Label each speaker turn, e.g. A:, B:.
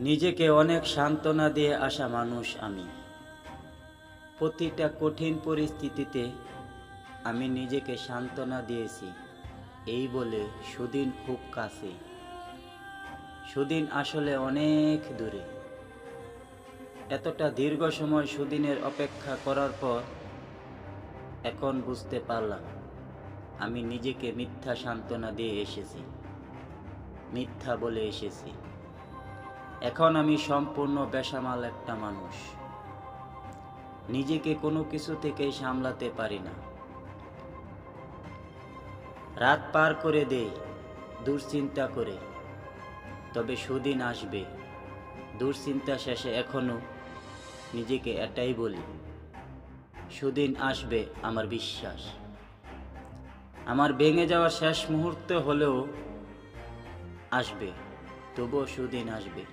A: নিজেকে অনেক সান্ত্বনা দিয়ে আসা মানুষ আমি। প্রতিটা কঠিন পরিস্থিতিতে আমি নিজেকে সান্ত্বনা দিয়েছি, এই বলে সুদিন খুব কাছে। সুদিন আসলে অনেক দূরে। এতটা দীর্ঘ সময় সুদিনের অপেক্ষা করার পর এখন বুঝতে পারলাম, আমি নিজেকে মিথ্যা সান্ত্বনা দিয়ে এসেছি। মিথ্যা বলে এসেছি। এখন আমি সম্পূর্ণ বেসামাল একটা মানুষ। নিজেকে কোনো কিছু থেকেই সামলাতে পারি না। রাত পার করে দেই, দুশ্চিন্তা করে। তবে সুদিন আসবে। দুশ্চিন্তা শেষে এখনও নিজেকে এটাই বলি, সুদিন আসবে আমার বিশ্বাস। আমার ভেঙে যাওয়া শেষ মুহূর্তে হলেও আসবে, তবুও সুদিন আসবে।